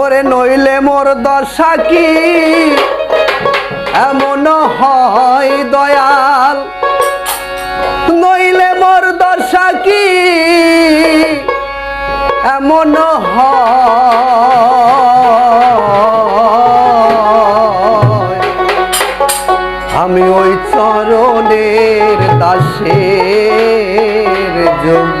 ওরে নইলে মোর দশা কি? এমন হয় দয়াল। নইলে মোর দশা কি? এমন হয়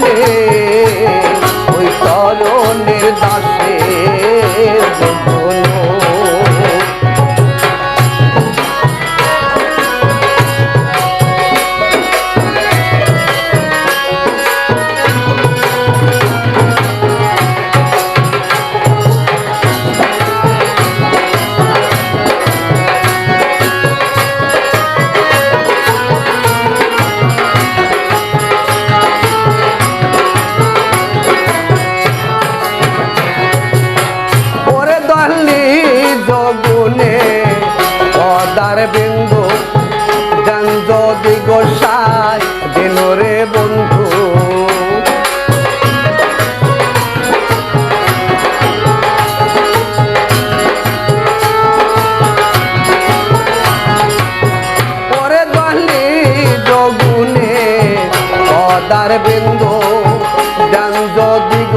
বলে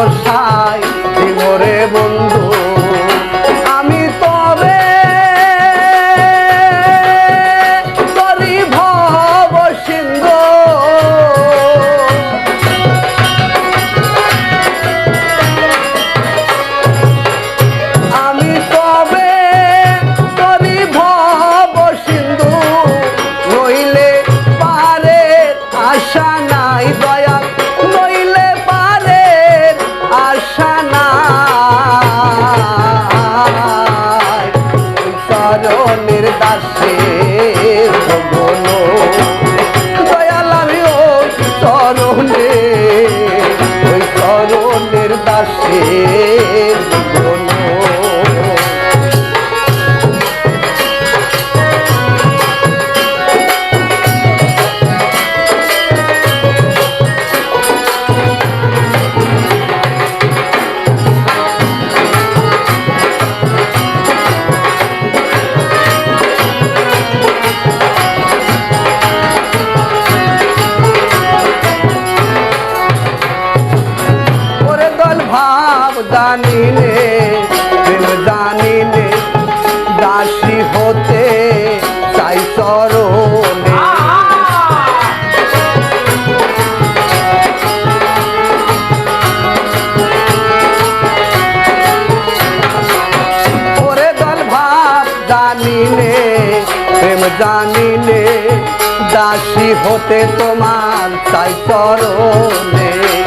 বর্ষায় জানিলে দাসী হতে তোমার তাই চরণে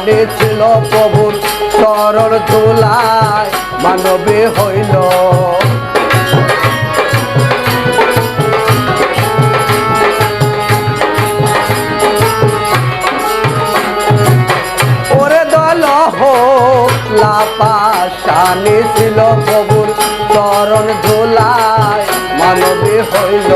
পাশানে ছিল প্রভুর চরণ ধুলায় মানবে হইল। লাপাশানে ছিল প্রভুর চরণ ধুলায় মানবে হইল।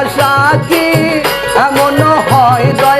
ভালোবাসা কি এমন হয় দয়া